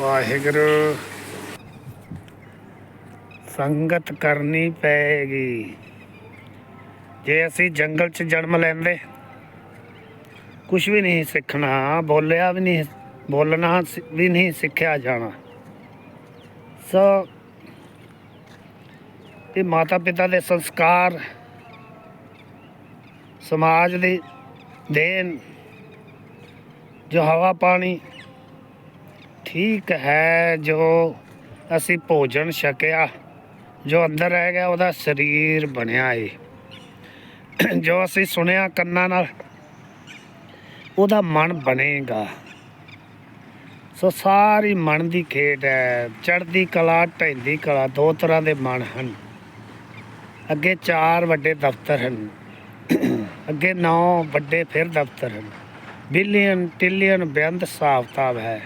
ਵਾਹਿਗੁਰੂ। ਸੰਗਤ ਕਰਨੀ ਪਏਗੀ ਜੇ ਅਸੀਂ ਜੰਗਲ 'ਚ ਜਨਮ ਲੈਂਦੇ ਕੁਝ ਵੀ ਨਹੀਂ ਸਿੱਖਣਾ, ਬੋਲਿਆ ਵੀ ਨਹੀਂ, ਬੋਲਣਾ ਵੀ ਨਹੀਂ, ਸਿੱਖਿਆ ਜਾਣਾ। ਸੋ ਇਹ ਮਾਤਾ ਪਿਤਾ ਦੇ ਸੰਸਕਾਰ, ਸਮਾਜ ਦੀ ਦੇਣ, ਜੋ ਹਵਾ ਪਾਣੀ ਠੀਕ ਹੈ ਜੋ ਅਸੀਂ ਭੋਜਨ ਛਕਿਆ, ਜੋ ਅੰਦਰ ਰਹਿ ਗਿਆ ਉਹਦਾ ਸਰੀਰ ਬਣਿਆ ਏ। ਜੋ ਅਸੀਂ ਸੁਣਿਆ ਕੰਨਾਂ ਨਾਲ, ਉਹਦਾ ਮਨ ਬਣੇਗਾ। ਸੋ ਸਾਰੀ ਮਨ ਦੀ ਖੇਡ ਹੈ, ਚੜ੍ਹਦੀ ਕਲਾ, ਢਹਿੰਦੀ ਕਲਾ, ਦੋ ਤਰ੍ਹਾਂ ਦੇ ਮਨ ਹਨ। ਅੱਗੇ ਚਾਰ ਵੱਡੇ ਦਫ਼ਤਰ ਹਨ, ਅੱਗੇ ਨੌ ਵੱਡੇ ਫਿਰ ਦਫ਼ਤਰ ਹਨ। ਬਿਲੀਅਨ ਟ੍ਰਿਲੀਅਨ ਬੇਅੰਤ ਹਿਸਾਬ ਕਿਤਾਬ ਹੈ।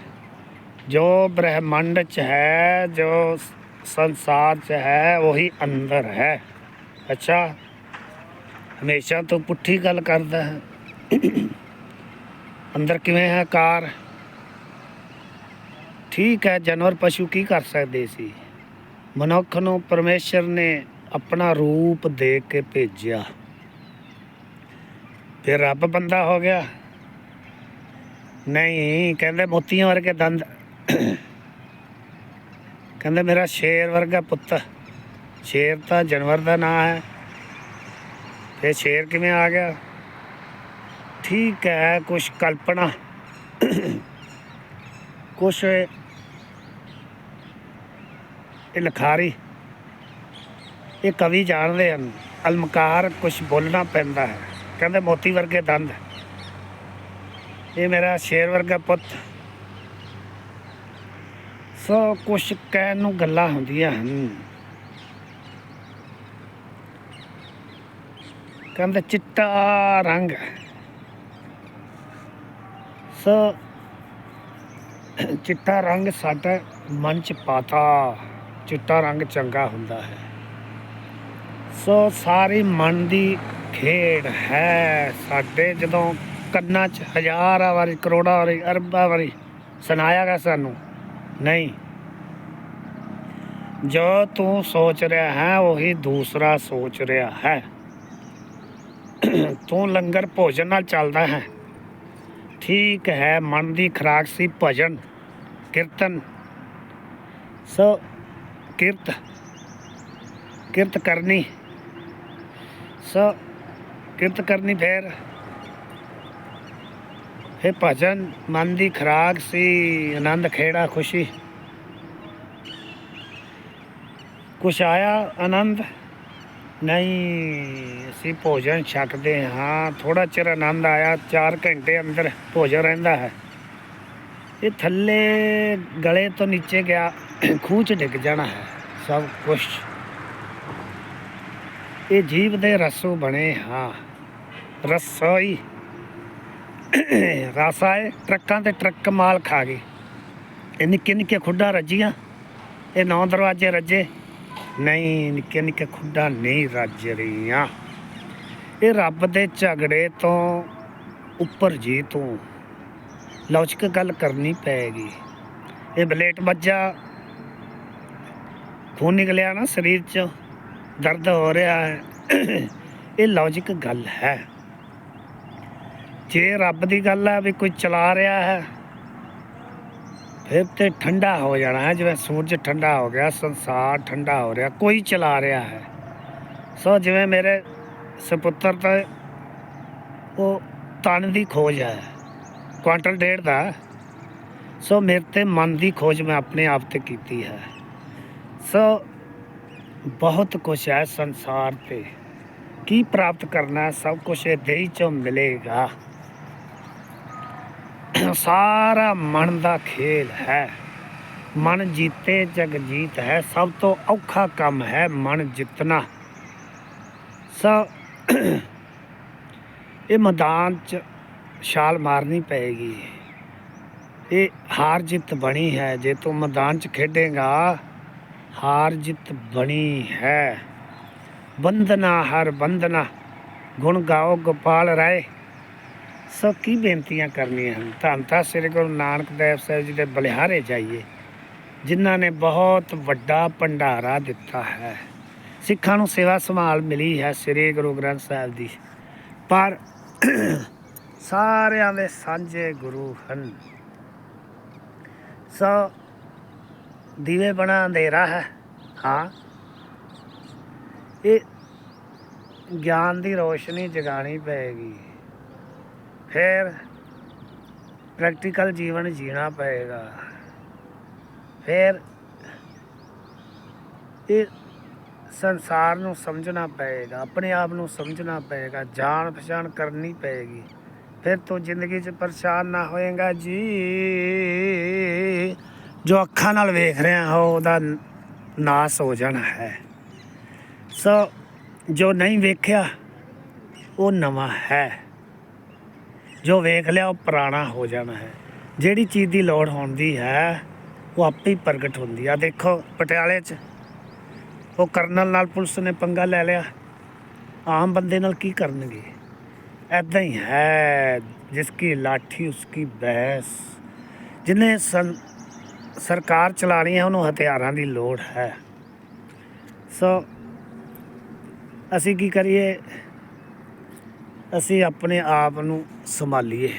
ਜੋ ਬ੍ਰਹਿਮੰਡ ਚ ਹੈ, ਜੋ ਸੰਸਾਰ ਚ ਹੈ, ਉਹੀ ਅੰਦਰ ਹੈ। ਅੱਛਾ? ਹਮੇਸ਼ਾ ਤੋਂ ਪੁੱਠੀ ਗੱਲ ਕਰਦਾ ਹੈ। ਅੰਦਰ ਕਿਵੇਂ ਹੈ ਕਾਰ ਠੀਕ ਹੈ, ਜਾਨਵਰ ਪਸ਼ੂ ਕੀ ਕਰ ਸਕਦੇ ਸੀ? ਮਨੁੱਖ ਨੂੰ ਪਰਮੇਸ਼ਰ ਨੇ ਆਪਣਾ ਰੂਪ ਦੇ ਕੇ ਭੇਜਿਆ। ਫਿਰ ਰੱਬ ਬੰਦਾ ਹੋ ਗਿਆ। ਨਹੀਂ, ਕਹਿੰਦੇ ਮੋਤੀਆਂ ਵਰਗੇ ਦੰਦ ਕਹਿੰਦੇ ਮੇਰਾ ਸ਼ੇਰ ਵਰਗਾ ਪੁੱਤ ਸ਼ੇਰ ਤਾਂ ਜਾਨਵਰ ਦਾ ਨਾਂ ਹੈ। ਤੇ ਸ਼ੇਰ ਕਿਵੇਂ ਆ ਗਿਆ? ਠੀਕ ਹੈ, ਕੁਛ ਕਲਪਨਾ। ਕੁਛ ਇਹ ਲਖਾਰੀ, ਇਹ ਕਵੀ ਜਾਣਦੇ ਹਨ, ਅਲਮਕਾਰ ਕੁਛ ਬੋਲਣਾ ਪੈਂਦਾ ਹੈ। ਕਹਿੰਦੇ ਮੋਤੀ ਵਰਗੇ ਦੰਦ। ਇਹ ਮੇਰਾ ਸ਼ੇਰ ਵਰਗਾ ਪੁੱਤ। ਸੋ ਕੁਛ ਕਹਿਣ ਨੂੰ ਗੱਲਾਂ ਹੁੰਦੀਆਂ ਹਨ। ਕਹਿੰਦੇ ਚਿੱਟਾ ਰੰਗ। ਸੋ ਚਿੱਟਾ ਰੰਗ ਸਾਡਾ ਮਨ ਚ ਪਾਤਾ। ਚਿੱਟਾ ਰੰਗ ਚੰਗਾ ਹੁੰਦਾ ਹੈ। ਸੋ ਸਾਰੀ ਮਨ ਦੀ ਖੇਡ ਹੈ। ਸਾਡੇ ਜਦੋਂ ਕੰਨਾਂ 'ਚ ਹਜ਼ਾਰਾਂ ਵਾਰੀ ਕਰੋੜਾਂ ਵਾਰੀ ਅਰਬਾਂ ਵਾਰੀ ਸੁਣਾਇਆ ਗਿਆ ਸਾਨੂੰ। ਨਹੀਂ। ਜੋ ਤੂੰ ਸੋਚ ਰਿਹਾ ਹੈ, ਉਹੀ ਦੂਸਰਾ ਸੋਚ ਰਿਹਾ ਹੈ। ਤੂੰ ਲੰਗਰ ਭੋਜਨ ਨਾਲ ਚੱਲਦਾ ਹੈ। ਠੀਕ ਹੈ, ਮਨ ਦੀ ਖਰਾਕ ਸੀ ਭਜਨ, ਕੀਰਤਨ। ਸੋ ਕਿਰਤ ਕਿਰਤ ਕਰਨੀ। ਸੋ ਕਿਰਤ ਕਰਨੀ ਫੇਰ। ਇਹ ਭਜਨ ਮਨ ਦੀ ਖਰਾਕ ਸੀ, ਆਨੰਦ, ਖੇੜਾ, ਖੁਸ਼ੀ। ਕੁਛ ਆਇਆ ਆਨੰਦ? ਨਹੀਂ, ਅਸੀਂ ਭੋਜਨ ਛਕਦੇ ਹਾਂ। ਥੋੜਾ ਚਿਰ ਆਨੰਦ ਆਇਆ 4 ਘੰਟੇ ਅੰਦਰ ਭੋਜਨ ਰਹਿੰਦਾ ਹੈ। ਇਹ ਥੱਲੇ ਗਲੇ ਤੋਂ ਨੀਚੇ ਗਿਆ, ਖੂਹ ਚ ਡਿੱਗ ਜਾਣਾ ਹੈ, ਸਭ ਕੁਝ ਇਹ ਜੀਵ ਦੇ ਰਸੋਂ ਬਣੇ ਹਾਂ। ਰਸੋਈ ਰਸ ਆਏ ਟਰੱਕਾਂ ਤੇ ਟਰੱਕ ਮਾਲ ਖਾ ਗਏ। ਇਹ ਨਿੱਕੇ ਨਿੱਕੇ ਖੁੱਡਾਂ ਰੱਜੀਆਂ। ਇਹ ਨੌ ਦਰਵਾਜ਼ੇ ਰੱਜੇ। ਨਹੀਂ, ਨਿੱਕੇ ਨਿੱਕੇ ਖੁੱਡਾਂ ਨਹੀਂ ਰੱਜ ਰਹੀਆਂ। ਇਹ ਰੱਬ ਦੇ ਝਗੜੇ ਤੋਂ ਉੱਪਰ ਜੀ ਤੂੰ। ਲੌਚਕ ਗੱਲ ਕਰਨੀ ਪਏਗੀ ਇਹ ਬਲੇਟ ਵੱਜਾ। ਖੂਨ ਨਿਕਲਿਆ ਨਾ ਸਰੀਰ 'ਚ। ਦਰਦ ਹੋ ਰਿਹਾ ਹੈ। ਇਹ ਲੌਜਿਕ ਗੱਲ ਹੈ। ਜੇ ਰੱਬ ਦੀ ਗੱਲ ਹੈ ਵੀ ਕੋਈ ਚਲਾ ਰਿਹਾ ਹੈ, ਫਿਰ ਤੇ ਠੰਡਾ ਹੋ ਜਾਣਾ ਹੈ, ਜਿਵੇਂ ਸੂਰਜ ਠੰਡਾ ਹੋ ਗਿਆ, ਸੰਸਾਰ ਠੰਡਾ ਹੋ ਰਿਹਾ, ਕੋਈ ਚਲਾ ਰਿਹਾ ਹੈ। ਸੋ ਜਿਵੇਂ ਮੇਰੇ ਸੁਪੁੱਤਰ ਤਾਂ ਉਹ ਤਨ ਦੀ ਖੋਜ ਹੈ, ਕੁਆਂਟਲ ਡੇਢ ਦਾ, ਸੋ ਮੇਰੇ ਤੇ ਮਨ ਦੀ ਖੋਜ ਮੈਂ ਆਪਣੇ ਆਪ ਤੇ ਕੀਤੀ ਹੈ। ਸੋ ਬਹੁਤ ਕੁਝ ਹੈ ਸੰਸਾਰ ਤੇ, ਕੀ ਪ੍ਰਾਪਤ ਕਰਨਾ ਸਭ ਕੁਝ ਇਹ ਦੇਹੀ ਚੋਂ ਮਿਲੇਗਾ। ਸਾਰਾ ਮਨ ਦਾ ਖੇਲ ਹੈ। ਮਨ ਜੀਤੇ, ਜਗ ਜੀਤ ਹੈ। ਸਭ ਤੋਂ ਔਖਾ ਕੰਮ ਹੈ ਮਨ ਜਿੱਤਣਾ ਸੋ ਇਹ ਮੈਦਾਨ ਚ ਛਾਲ ਮਾਰਨੀ ਪਏਗੀ। ਇਹ ਹਾਰ ਜਿੱਤ ਬਣੀ ਹੈ। ਜੇ ਤੂੰ ਮੈਦਾਨ ਚ ਖੇਡੇਗਾ, ਹਾਰ ਜਿੱਤ ਬਣੀ ਹੈ। ਬੰਦਨਾ ਹਰ ਬੰਦਨਾ ਗੁਣ ਗਾਓ, ਗੋਪਾਲ, ਰਾਏ। ਸੋ ਕੀ ਬੇਨਤੀਆਂ ਕਰਨੀਆਂ ਹਨ? ਧੰਨ ਤਾਂ ਸ੍ਰੀ ਗੁਰੂ ਨਾਨਕ ਦੇਵ ਸਾਹਿਬ ਜੀ ਦੇ ਬਲਿਹਾਰੇ ਜਾਈਏ, ਜਿਨ੍ਹਾਂ ਨੇ ਬਹੁਤ ਵੱਡਾ ਭੰਡਾਰਾ ਦਿੱਤਾ ਹੈ। ਸਿੱਖਾਂ ਨੂੰ ਸੇਵਾ ਸੰਭਾਲ ਮਿਲੀ ਹੈ ਸ੍ਰੀ ਗੁਰੂ ਗ੍ਰੰਥ ਸਾਹਿਬ ਦੀ। ਪਰ ਸਾਰਿਆਂ ਦੇ ਸਾਂਝੇ ਗੁਰੂ ਹਨ। ਸੋ ਦੀਵੇ ਬਣਾ ਅੰਧੇਰਾ ਹੈ। ਹਾਂ। ਇਹ ਗਿਆਨ ਦੀ ਰੋਸ਼ਨੀ ਜਗਾਣੀ ਪਏਗੀ। ਫਿਰ ਪ੍ਰੈਕਟੀਕਲ ਜੀਵਨ ਜੀਣਾ ਪਏਗਾ। ਫਿਰ ਇਹ ਸੰਸਾਰ ਨੂੰ ਸਮਝਣਾ ਪਏਗਾ, ਆਪਣੇ ਆਪ ਨੂੰ ਸਮਝਣਾ ਪਏਗਾ ਜਾਣ ਪਛਾਣ ਕਰਨੀ ਪਏਗੀ। ਫਿਰ ਤੂੰ ਜ਼ਿੰਦਗੀ 'ਚ ਪਰੇਸ਼ਾਨ ਨਾ ਹੋਏਗਾ ਜੀ। ਜੋ ਅੱਖਾਂ ਨਾਲ ਵੇਖ ਰਿਹਾ ਹੋ, ਉਹਦਾ ਨਾਸ ਹੋ ਜਾਣਾ ਹੈ। ਸੋ ਜੋ ਨਹੀਂ ਵੇਖਿਆ, ਉਹ ਨਵਾਂ ਹੈ। ਜੋ ਵੇਖ ਲਿਆ ਉਹ ਪੁਰਾਣਾ ਹੋ ਜਾਣਾ ਹੈ। ਜਿਹੜੀ ਚੀਜ਼ ਦੀ ਲੋੜ ਹੁੰਦੀ ਹੈ, ਉਹ ਆਪੇ ਹੀ ਪ੍ਰਗਟ ਹੁੰਦੀ ਆ। ਦੇਖੋ, ਪਟਿਆਲੇ 'ਚ ਉਹ ਕਰਨਲ ਨਾਲ ਪੁਲਿਸ ਨੇ ਪੰਗਾ ਲੈ ਲਿਆ। ਆਮ ਬੰਦੇ ਨਾਲ ਕੀ ਕਰਨਗੇ? ਐਦਾਂ ਹੀ ਹੈ ਜਿਸ ਕੀ ਲਾਠੀ ਉਸकी ਬੈਸ ਜਿਹਨੇ ਸੰ, ਸਰਕਾਰ ਚਲਾਣੀ ਹੈ, ਉਹਨੂੰ ਹਥਿਆਰਾਂ ਦੀ ਲੋੜ ਹੈ। ਸੋ, ਅਸੀਂ ਕੀ ਕਰੀਏ? ਅਸੀਂ ਆਪਣੇ ਆਪ ਨੂੰ ਸੰਭਾਲੀਏ।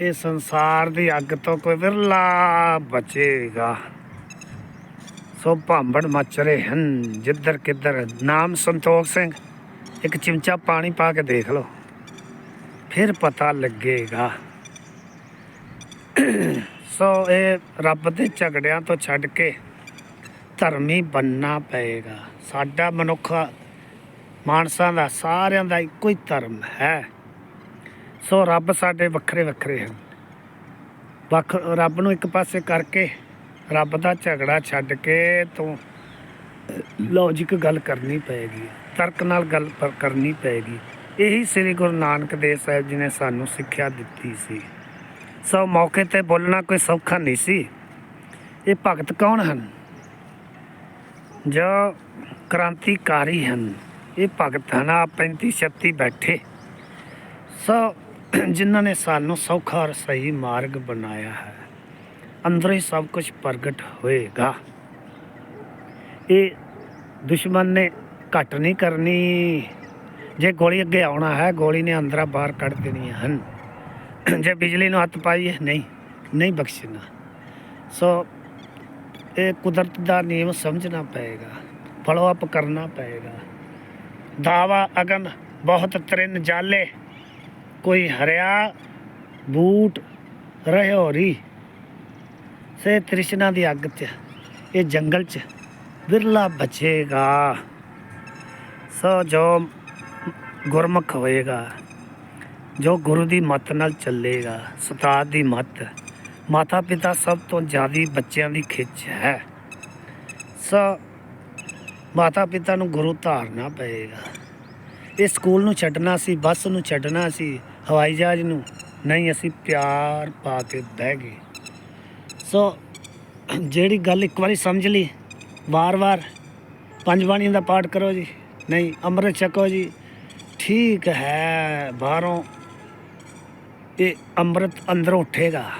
ਇਹ ਸੰਸਾਰ ਦੀ ਅੱਗ ਤੋਂ ਕੋਈ ਵਿਰਲਾ ਬਚੇਗਾ। ਸੋ ਭਾਂਬੜ ਮੱਚ ਰਹੇ ਹਨ। ਜਿੱਧਰ ਕਿੱਧਰ ਨਾਮ ਸੰਤੋਖ ਸਿੰਘ, ਇੱਕ ਚਿਮਚਾ ਪਾਣੀ ਪਾ ਕੇ ਦੇਖ ਲਓ। ਫਿਰ ਪਤਾ ਲੱਗੇਗਾ। ਸੋ ਇਹ ਰੱਬ ਦੇ ਝਗੜਿਆਂ ਤੋਂ ਛੱਡ ਕੇ ਧਰਮੀ ਬੰਨਾ ਪਏਗਾ। ਸਾਡਾ ਮਨੁੱਖ ਮਾਨਸਾਂ ਦਾ, ਸਾਰਿਆਂ ਦਾ ਇੱਕੋ ਹੀ ਧਰਮ ਹੈ। ਸੋ ਰੱਬ ਸਾਡੇ ਵੱਖਰੇ ਵੱਖਰੇ ਹਨ। ਵੱਖ, ਰੱਬ ਨੂੰ ਇੱਕ ਪਾਸੇ ਕਰਕੇ ਰੱਬ ਦਾ ਝਗੜਾ ਛੱਡ ਕੇ ਤੂੰ ਲੌਜੀਕ ਗੱਲ ਕਰਨੀ ਪਏਗੀ, ਤਰਕ ਨਾਲ ਗੱਲ ਪਰ- ਕਰਨੀ ਪਏਗੀ। ਇਹੀ ਸ੍ਰੀ ਗੁਰੂ ਨਾਨਕ ਦੇਵ ਸਾਹਿਬ ਜੀ ਨੇ ਸਾਨੂੰ ਸਿੱਖਿਆ ਦਿੱਤੀ ਸੀ। ਸੋ ਮੌਕੇ ਤੇ ਬੋਲਣਾ ਕੋਈ ਸੌਖਾ ਨਹੀਂ ਸੀ। ਇਹ ਭਗਤ ਕੌਣ ਹਨ? ਜੋ ਕ੍ਰਾਂਤੀਕਾਰੀ ਹਨ। ਇਹ ਭਗਤ ਹਨ ਆ 35 36 ਬੈਠੇ। ਸੋ ਜਿਨ੍ਹਾਂ ਨੇ ਸਾਨੂੰ ਸੌਖਾ ਔਰ ਸਹੀ ਮਾਰਗ ਬਣਾਇਆ ਹੈ, ਅੰਦਰ ਹੀ ਸਭ ਕੁਝ ਪ੍ਰਗਟ ਹੋਏਗਾ। ਇਹ ਦੁਸ਼ਮਣ ਨੇ ਘਟ ਨਹੀਂ ਕਰਨੀ। ਜੇ ਗੋਲੀ ਅੱਗੇ ਆਉਣਾ ਹੈ, ਗੋਲੀ ਨੇ ਅੰਦਰਾਂ ਬਾਹਰ ਕੱਢ ਦੇਣੀਆਂ ਹਨ। ਜੇ ਬਿਜਲੀ ਨੂੰ ਹੱਥ ਪਾਈਏ, ਨਹੀਂ ਨਹੀਂ ਬਖਸ਼ਣਾ। ਸੋ ਇਹ ਕੁਦਰਤ ਦਾ ਨਿਯਮ ਸਮਝਣਾ ਪਏਗਾ, ਫਲੋ ਅਪ ਕਰਨਾ ਪਏਗਾ। ਦਾਵਾ ਅਗਨ ਬਹੁਤ ਤਰਿਨ ਜਾਲੇ, ਕੋਈ ਹਰਿਆ ਬੂਟ ਰਹਿਓਰੀ ਸੇ ਤ੍ਰਿਸ਼ਨਾ ਦੀ ਅੱਗ 'ਚ, ਇਹ ਜੰਗਲ 'ਚ ਵਿਰਲਾ ਬਚੇਗਾ। ਸੋ ਜੋ ਗੁਰਮੁਖ ਹੋਏਗਾ, ਜੋ ਗੁਰੂ ਦੀ ਮੱਤ ਨਾਲ ਚੱਲੇਗਾ ਸਤਾਦ ਦੀ ਮੱਤ ਮਾਤਾ ਪਿਤਾ ਸਭ ਤੋਂ ਜ਼ਿਆਦਾ ਬੱਚਿਆਂ ਦੀ ਖਿੱਚ ਹੈ। ਸੋ ਮਾਤਾ ਪਿਤਾ ਨੂੰ ਗੁਰੂ ਧਾਰਨਾ ਪਏਗਾ। ਇਹ ਸਕੂਲ ਨੂੰ ਛੱਡਣਾ ਸੀ, ਬੱਸ ਨੂੰ ਛੱਡਣਾ ਸੀ, ਹਵਾਈ ਜਹਾਜ਼ ਨੂੰ। ਨਹੀਂ, ਅਸੀਂ ਪਿਆਰ ਪਾ ਕੇ ਬਹਿ ਗਏ। ਸੋ, ਜਿਹੜੀ ਗੱਲ ਇੱਕ ਵਾਰੀ ਸਮਝ ਲਈ। ਵਾਰ-ਵਾਰ ਪੰਜ ਬਾਣੀਆਂ ਦਾ ਪਾਠ ਕਰੋ ਜੀ। ਨਹੀਂ, ਅੰਮ੍ਰਿਤ ਛਕੋ ਜੀ। ਠੀਕ ਹੈ, ਬਾਹਰੋਂ ਇਹ ਅੰਮ੍ਰਿਤ ਅੰਦਰੋਂ ਉੱਠੇਗਾ।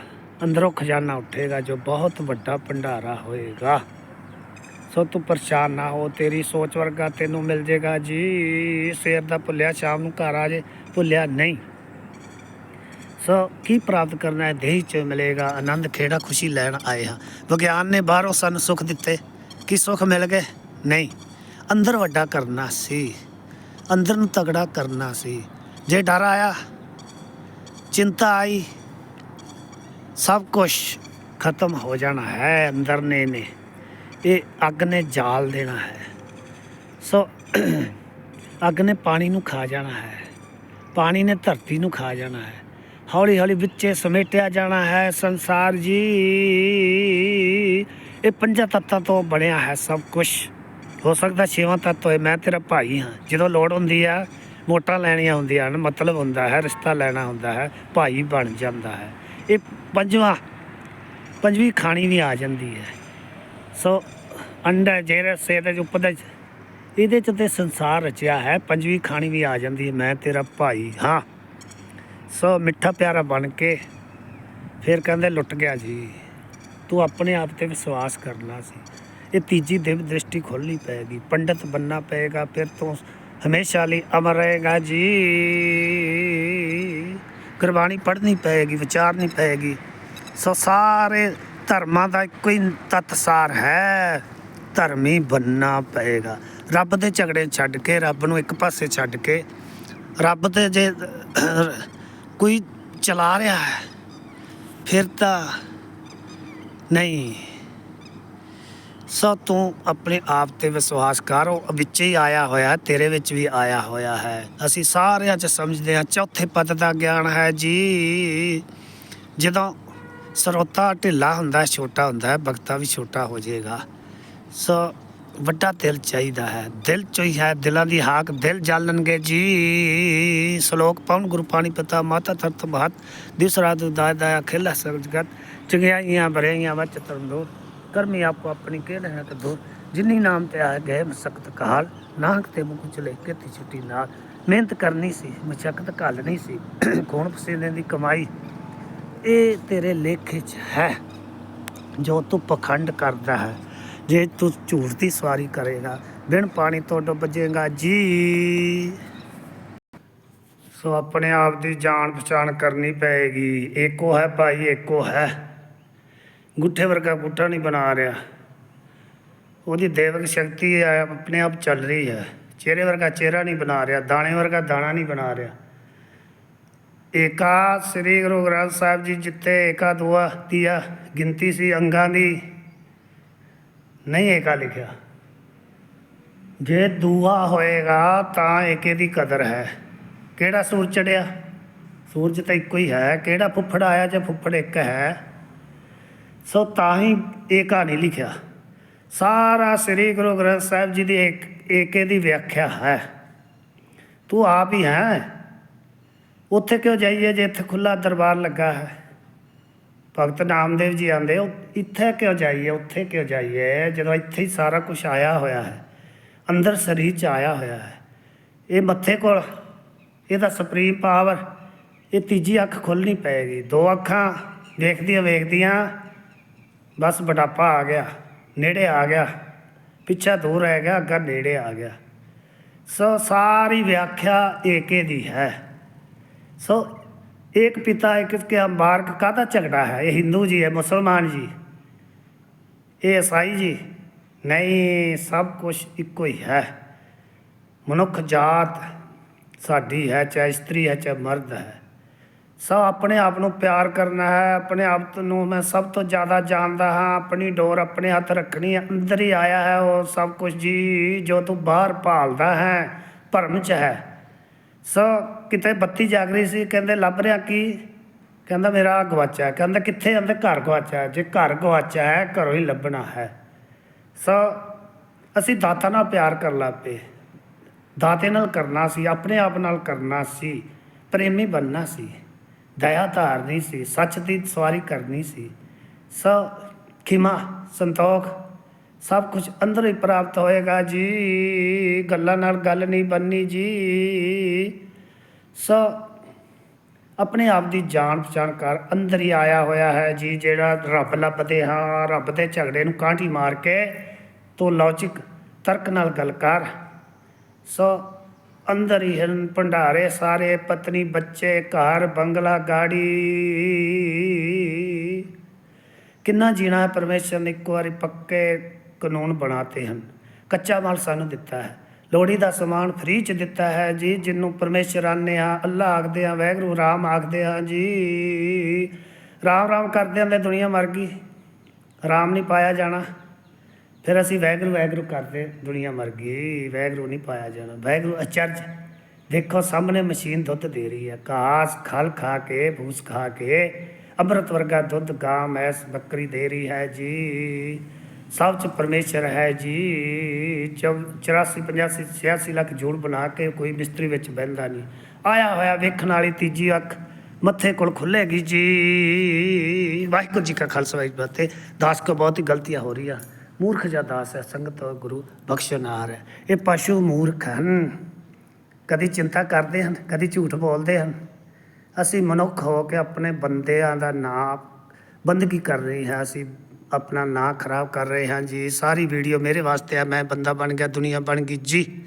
ਅੰਦਰੋਂ ਖਜ਼ਾਨਾ ਉੱਠੇਗਾ, ਜੋ ਬਹੁਤ ਵੱਡਾ ਭੰਡਾਰਾ ਹੋਏਗਾ। ਸੋ ਤੂੰ ਪਰੇਸ਼ਾਨ ਨਾ ਹੋ, ਤੇਰੀ ਸੋਚ ਵਰਗਾ ਤੈਨੂੰ ਮਿਲ ਜੇਗਾ ਜੀ। ਸਵੇਰ ਦਾ ਭੁੱਲਿਆ, ਸ਼ਾਮ ਨੂੰ ਘਰ ਆ ਜੇ, ਭੁੱਲਿਆ ਨਹੀਂ। ਸੋ ਕੀ ਪ੍ਰਾਪਤ ਕਰਨਾ ਹੈ? ਦੇਹ ਚ ਮਿਲੇਗਾ, ਆਨੰਦ ਖੇੜਾ ਖੁਸ਼ੀ ਲੈਣ ਆਏ ਹਾਂ। ਵਿਗਿਆਨ ਨੇ ਬਾਹਰੋਂ ਸਾਨੂੰ ਸੁੱਖ ਦਿੱਤੇ। ਕੀ ਸੁੱਖ ਮਿਲ ਗਏ? ਨਹੀਂ। ਅੰਦਰ ਵੱਡਾ ਕਰਨਾ ਸੀ। ਅੰਦਰ ਨੂੰ ਤਗੜਾ ਕਰਨਾ ਸੀ। ਜੇ ਡਰ ਆਇਆ, ਚਿੰਤਾ ਆਈ, ਸਭ ਕੁਝ ਖਤਮ ਹੋ ਜਾਣਾ ਹੈ। ਅੰਦਰ ਨੇ ਨੇ ਇਹ ਅੱਗ ਨੇ ਜਾਲ ਦੇਣਾ ਹੈ। ਸੋ ਅੱਗ ਨੇ ਪਾਣੀ ਨੂੰ ਖਾ ਜਾਣਾ ਹੈ। ਪਾਣੀ ਨੇ ਧਰਤੀ ਨੂੰ ਖਾ ਜਾਣਾ ਹੈ। ਹੌਲੀ ਹੌਲੀ ਵਿੱਚੇ ਸਮੇਟਿਆ ਜਾਣਾ ਹੈ ਸੰਸਾਰ ਜੀ। ਇਹ ਪੰਜਾਂ ਤੱਤਾਂ ਤੋਂ ਬਣਿਆ ਹੈ ਸਭ ਕੁਝ ਹੋ ਸਕਦਾ ਛੇਵਾਂ ਤੱਤ ਹੋਏ, ਮੈਂ ਤੇਰਾ ਭਾਈ ਹਾਂ। ਜਦੋਂ ਲੋੜ ਹੁੰਦੀ ਆ ਵੋਟਾਂ ਲੈਣੀਆਂ ਹੁੰਦੀਆਂ ਹਨ, ਮਤਲਬ ਹੁੰਦਾ ਹੈ, ਰਿਸ਼ਤਾ ਲੈਣਾ ਹੁੰਦਾ ਹੈ, ਭਾਈ ਬਣ ਜਾਂਦਾ ਹੈ। ਇਹ ਪੰਜਵਾਂ, ਪੰਜਵੀਂ ਖਾਣੀ ਵੀ ਆ ਜਾਂਦੀ ਹੈ। ਸੋ ਅੰਡਾ ਜਿਹੜੇ ਸੇ ਦੇ ਉੱਪਰ ਇਹਦੇ ਚ ਤੇ ਸੰਸਾਰ ਰਚਿਆ ਹੈ, ਪੰਜਵੀਂ ਖਾਣੀ ਵੀ ਆ ਜਾਂਦੀ ਹੈ, ਮੈਂ ਤੇਰਾ ਭਾਈ ਹਾਂ। ਸੋ ਮਿੱਠਾ ਪਿਆਰਾ ਬਣ ਕੇ ਫਿਰ ਕਹਿੰਦੇ ਲੁੱਟ ਗਿਆ ਜੀ। ਤੂੰ ਆਪਣੇ ਆਪ ਤੇ ਵਿਸ਼ਵਾਸ ਕਰਨਾ ਸੀ। ਇਹ ਤੀਜੀ ਦਿਵ ਦ੍ਰਿਸ਼ਟੀ ਖੋਲਣੀ ਪਏਗੀ। ਪੰਡਤ ਬੰਨਾ ਪਏਗਾ, ਫਿਰ ਤੂੰ ਹਮੇਸ਼ਾ ਲਈ ਅਮਰ ਰਹੇਗਾ ਜੀ। ਗੁਰਬਾਣੀ ਪੜ੍ਹਨੀ ਪਏਗੀ, ਵਿਚਾਰਨੀ ਪਏਗੀ। ਸੋ ਸਾਰੇ ਧਰਮਾਂ ਦਾ ਇੱਕੋ ਹੀ ਤਤਸਾਰ ਹੈ। ਧਰਮੀ ਬੰਨਾ ਪਏਗਾ। ਰੱਬ ਦੇ ਝਗੜੇ ਛੱਡ ਕੇ, ਰੱਬ ਨੂੰ ਇੱਕ ਪਾਸੇ ਛੱਡ ਕੇ, ਰੱਬ ਤੇ ਜੇ ਕੋਈ ਚਲਾ ਰਿਹਾ ਹੈ, ਫਿਰ ਤਾਂ ਨਹੀਂ। ਸੋ ਤੂੰ ਆਪਣੇ ਆਪ ਤੇ ਵਿਸ਼ਵਾਸ ਕਰ, ਉਹ ਵਿੱਚ ਹੀ ਆਇਆ ਹੋਇਆ ਤੇਰੇ ਵਿੱਚ ਵੀ ਆਇਆ ਹੋਇਆ ਹੈ। ਅਸੀਂ ਸਾਰਿਆਂ 'ਚ ਸਮਝਦੇ ਹਾਂ, ਚੌਥੇ ਪਦ ਦਾ ਗਿਆਨ ਹੈ ਜੀ। ਜਦੋਂ ਸਰੋਤਾ ਢਿੱਲਾ ਹੁੰਦਾ, ਛੋਟਾ ਹੁੰਦਾ ਹੈ ਭਗਤਾ ਵੀ ਛੋਟਾ ਹੋ ਜਾਏਗਾ। ਸੋ ਵੱਡਾ ਦਿਲ ਚਾਹੀਦਾ ਹੈ। ਦਿਲ ਚੋਂ ਹੈ ਦਿਲਾਂ ਦੀ ਹਾਕ, ਦਿਲ ਜਾਲਣਗੇ ਜੀ। ਸ਼ਲੋਕ ਪਵਨ ਗੁਰੂ ਪਾਣੀ ਪਤਾ ਮਾਤਾ ਤਰਤ ਮਹਤ ਦਿਸ ਰਾਤ ਦਾਇਆ ਖੇਲਾ ਸਭ ਚੰਗਿਆਈਆਂ, ਬਰੇਈਆਂ ਵਿੱਚ ਤਰੰਦੋ ਕਰਮੀ ਆਪੋ ਆਪਣੀ ਕੇ ਹੈ ਕਿ ਜਿਨੀ ਨਾਮ ਤੇ ਆ ਗਏ ਮਸਕਤ ਕਾਲ ਨਾਨਕ ਤੇ ਮੁਖ ਚਲੇ ਕਿਤੇ ਛੁੱਟੀ ਨਾਲ। ਮਿਹਨਤ ਕਰਨੀ ਸੀ, ਮਸ਼ਕਤ ਘਾਲਣੀ ਸੀ। ਕੌਣ ਪਸੀਨੇ ਦੀ ਕਮਾਈ ਇਹ ਤੇਰੇ ਲੇਖੇ 'ਚ ਹੈ। ਜੋ ਤੂੰ ਪਖੰਡ ਕਰਦਾ ਹੈ। ਜੇ ਤੂੰ ਝੂਠ ਦੀ ਸਵਾਰੀ ਕਰੇਗਾ, ਬਿਨ ਪਾਣੀ ਤੋਂ ਡੁੱਬ ਜਾਏਗਾ ਜੀ। ਸੋ ਆਪਣੇ ਆਪ ਦੀ ਜਾਣ ਪਛਾਣ ਕਰਨੀ ਪਏਗੀ। ਏਕੋ ਹੈ ਭਾਈ, ਏਕੋ ਹੈ। ਗੁੱਠੇ ਵਰਗਾ ਗੁੱਠਾ ਨਹੀਂ ਬਣਾ ਰਿਹਾ। ਉਹਦੀ ਦੇਵਕ ਸ਼ਕਤੀ ਆਪਣੇ ਆਪ ਚੱਲ ਰਹੀ ਹੈ। ਚਿਹਰੇ ਵਰਗਾ ਚਿਹਰਾ ਨਹੀਂ ਬਣਾ ਰਿਹਾ। ਦਾਣੇ ਵਰਗਾ ਦਾਣਾ ਨਹੀਂ ਬਣਾ ਰਿਹਾ। ਏਕਾ ਸ੍ਰੀ ਗੁਰੂ ਗ੍ਰੰਥ ਸਾਹਿਬ ਜੀ ਜਿੱਤੇ ਏਕਾ ਦੁਆ ਦੀਆ ਗਿਣਤੀ ਸੀ ਅੰਗਾਂ ਦੀ। ਨਹੀਂ ਏਕਾ ਲਿਖਿਆ। ਜੇ ਦੂਆ ਹੋਏਗਾ ਤਾਂ ਏਕੇ ਦੀ ਕਦਰ ਹੈ। ਕਿਹੜਾ ਸੂਰਜ ਚੜਿਆ? ਸੂਰਜ ਤਾਂ ਇੱਕੋ ਹੀ ਹੈ। ਕਿਹੜਾ ਫੁੱਫੜ ਆਇਆ ਜੇ ਫੁੱਫੜ ਇੱਕ ਹੈ? ਸੋ ਤਾਂ ਹੀ ਏਕਾ ਨਹੀਂ ਲਿਖਿਆ। ਸਾਰਾ ਸ੍ਰੀ ਗੁਰੂ ਗ੍ਰੰਥ ਸਾਹਿਬ ਜੀ ਦੀ ਏਕ, ਏਕੇ ਦੀ ਵਿਆਖਿਆ ਹੈ। ਤੂੰ ਆਪ ਹੀ ਹੈ। ਉੱਥੇ ਕਿਉਂ ਜਾਈਏ ਜੇ ਇੱਥੇ ਖੁੱਲਾ ਦਰਬਾਰ ਲੱਗਾ ਹੈ? ਭਗਤ ਨਾਮਦੇਵ ਜੀ ਆਂਦੇ ਇੱਥੇ ਕਿਉਂ ਜਾਈਏ, ਉੱਥੇ ਕਿਉਂ ਜਾਈਏ? ਜਦੋਂ ਇੱਥੇ ਹੀ ਸਾਰਾ ਕੁਝ ਆਇਆ ਹੋਇਆ ਹੈ, ਅੰਦਰ ਸਰੀਰ ਚ ਆਇਆ ਹੋਇਆ ਹੈ, ਇਹ ਮੱਥੇ ਕੋਲ, ਇਹਦਾ ਸੁਪਰੀਮ ਪਾਵਰ, ਇਹ ਤੀਜੀ ਅੱਖ ਖੁੱਲਣੀ ਪਏਗੀ। ਦੋ ਅੱਖਾਂ ਵੇਖਦੀਆਂ ਵੇਖਦੀਆਂ, ਬਸ ਬੁਢਾਪਾ ਆ ਗਿਆ, ਨੇੜੇ ਆ ਗਿਆ, ਪਿੱਛਾ ਦੂਰ ਰਹਿ ਗਿਆ, ਅੱਗਾ ਨੇੜੇ ਆ ਗਿਆ। ਸੋ ਸਾਰੀ ਵਿਆਖਿਆ ਏਕੇ ਦੀ ਹੈ। ਸੋ ਇੱਕ ਪਿਤਾ, ਇੱਕ ਕੇ ਮਾਰਗ ਕਾਹਦਾ ਝਗੜਾ ਹੈ? ਇਹ ਹਿੰਦੂ ਜੀ ਹੈ ਮੁਸਲਮਾਨ ਜੀ, ਇਹ ਈਸਾਈ ਜੀ? ਨਹੀਂ, ਸਭ ਕੁਝ ਇੱਕੋ ਹੀ ਹੈ। ਮਨੁੱਖ ਜਾਤ ਸਾਡੀ ਹੈ, ਚਾਹੇ ਇਸਤਰੀ ਹੈ, ਚਾਹੇ ਮਰਦ ਹੈ। ਸੋ ਆਪਣੇ ਆਪ ਨੂੰ ਪਿਆਰ ਕਰਨਾ ਹੈ। ਆਪਣੇ ਆਪ ਨੂੰ ਮੈਂ ਸਭ ਤੋਂ ਜ਼ਿਆਦਾ ਜਾਣਦਾ ਹਾਂ। ਆਪਣੀ ਡੋਰ ਆਪਣੇ ਹੱਥ ਰੱਖਣੀ ਹੈ। ਅੰਦਰ ਹੀ ਆਇਆ ਹੈ ਉਹ ਸਭ ਕੁਝ ਜੀ, ਜੋ ਤੂੰ ਬਾਹਰ ਭਾਲਦਾ ਹੈ, ਭਰਮ ਚ ਹੈ। ਸੋ ਕਿਤੇ ਬੱਤੀ ਜਾਗ ਰਹੀ ਸੀ, ਕਹਿੰਦੇ ਲੱਭ ਰਿਹਾ ਕੀ? ਕਹਿੰਦਾ ਮੇਰਾ ਗਵਾਚਾ ਕਹਿੰਦਾ ਕਿੱਥੇ ਆਂਦੇ ਘਰ ਗਵਾਚਾ ਜੇ ਘਰ ਗਵਾਚਾ ਹੈ, ਘਰੋਂ ਹੀ ਲੱਭਣਾ ਹੈ। ਸੋ ਅਸੀਂ ਦਾਤਾ ਨਾਲ ਪਿਆਰ ਕਰ ਲੱਪੇ ਦਾਤੇ ਨਾਲ ਕਰਨਾ ਸੀ, ਆਪਣੇ ਆਪ ਨਾਲ ਕਰਨਾ ਸੀ, ਪ੍ਰੇਮੀ ਬਣਨਾ ਸੀ। ਦਇਆ ਧਾਰਨੀ ਸੀ, ਸੱਚ ਦੀ ਸਵਾਰੀ ਕਰਨੀ ਸੀ। ਸੋ ਖਿਮਾ, ਸੰਤੋਖ ਸਭ ਕੁਝ ਅੰਦਰ ਹੀ ਪ੍ਰਾਪਤ ਹੋਏਗਾ ਜੀ। ਗੱਲਾਂ ਨਾਲ ਗੱਲ ਨਹੀਂ ਬੰਨੀ ਜੀ। ਸੋ ਆਪਣੇ ਆਪ ਦੀ ਜਾਣ ਪਛਾਣ ਕਰ ਅੰਦਰ ਹੀ ਆਇਆ ਹੋਇਆ ਹੈ ਜੀ, ਜਿਹੜਾ ਰੱਬ ਲੱਭਦੇ ਹਾਂ, ਰੱਬ ਦੇ ਝਗੜੇ ਨੂੰ ਕਾਂਟੀ ਮਾਰ ਕੇ ਤੋ ਲੌਜਿਕ ਤਰਕ ਨਾਲ ਗੱਲ ਕਰ। ਸੋ ਅੰਦਰ ਹੀ ਹਨ ਭੰਡਾਰੇ ਸਾਰੇ, ਪਤਨੀ, ਬੱਚੇ, ਘਰ, ਬੰਗਲਾ, ਗਾੜੀ। ਕਿੰਨਾ ਜੀਣਾ ਹੈ ਪਰਮੇਸ਼ਰ ਨੇ ਇੱਕ ਵਾਰੀ ਪੱਕੇ ਕਾਨੂੰਨ ਬਣਾਤੇ ਹਨ। ਕੱਚਾ ਮਾਲ ਸਾਨੂੰ ਦਿੱਤਾ ਹੈ। ਲੋੜੀ ਦਾ ਸਮਾਨ ਫ੍ਰੀ ਚ ਦਿੱਤਾ ਹੈ ਜੀ ਜਿਹਨੂੰ ਪਰਮੇਸ਼ਰ ਆਨੇ ਆ ਅੱਲਾ ਆਖਦੇ ਆ ਵੈਗਰੂ ਰਾਮ ਆਖਦੇ ਆ ਜੀ। ਰਾਮ ਰਾਮ ਕਰਦੇ ਆਂ ਤੇ ਦੁਨੀਆ ਮਰ ਗਈ। ਰਾਮ ਨਹੀਂ ਪਾਇਆ ਜਾਣਾ। ਫਿਰ ਅਸੀਂ ਵੈਗਰੂ ਵੈਗਰੂ ਕਰਦੇ ਦੁਨੀਆ ਮਰ ਗਈ। ਵੈਗਰੂ ਨਹੀਂ ਪਾਇਆ ਜਾਣਾ। ਵੈਗਰੂ ਅਚਰਜ। ਦੇਖੋ, ਸਾਹਮਣੇ ਮਸ਼ੀਨ ਦੁੱਧ ਦੇ ਰਹੀ ਹੈ। ਘਾਸ, ਖਲ ਖਾ ਕੇ, ਭੂਸ ਖਾ ਕੇ, ਅੰਮ੍ਰਿਤ ਵਰਗਾ ਦੁੱਧ, ਗਾਂ, ਮੈਸ, ਬੱਕਰੀ ਦੇ ਰਹੀ ਹੈ ਜੀ। ਸਭ ਚ ਪਰਮੇਸ਼ਰ ਹੈ ਜੀ। 84 85 86 ਲੱਖ ਜੋੜ ਬਣਾ ਕੇ ਕੋਈ ਮਿਸਤਰੀ ਵਿੱਚ ਬਹਿੰਦਾ ਨਹੀਂ। ਆਇਆ ਹੋਇਆ ਵੇਖਣ ਵਾਲੀ ਤੀਜੀ ਅੱਖ ਮੱਥੇ ਕੋਲ ਖੁੱਲੇਗੀ ਜੀ। ਵਾਹਿਗੁਰੂ ਜੀ ਕਾ ਖਾਲਸਾ, ਵਾਹਿਗੁਰੂ ਜੀ ਕੀ ਦਾਸ ਕੋ ਬਹੁਤ ਹੀ ਗਲਤੀਆਂ ਹੋ ਰਹੀਆਂ। ਮੂਰਖ ਜਾਂ ਦਾਸ ਹੈ, ਸੰਗਤ ਔਰ ਗੁਰੂ ਬਖਸ਼ਨਾਰ ਹੈ। ਇਹ ਪਸ਼ੂ ਮੂਰਖ ਹਨ। ਕਦੀ ਚਿੰਤਾ ਕਰਦੇ ਹਨ, ਕਦੀ ਝੂਠ ਬੋਲਦੇ ਹਨ। ਅਸੀਂ ਮਨੁੱਖ ਹੋ ਕੇ ਆਪਣੇ ਬੰਦਿਆਂ ਦਾ ਨਾਮ ਬੰਦਗੀ ਕਰ ਰਹੇ ਹਾਂ। ਅਸੀਂ ਆਪਣਾ ਨਾਂ ਖਰਾਬ ਕਰ ਰਹੇ ਹਾਂ ਜੀ। ਸਾਰੀ ਵੀਡੀਓ ਮੇਰੇ ਵਾਸਤੇ ਆ, ਮੈਂ ਬੰਦਾ ਬਣ ਗਿਆ, ਦੁਨੀਆ ਬਣ ਗਈ। ਜੀ।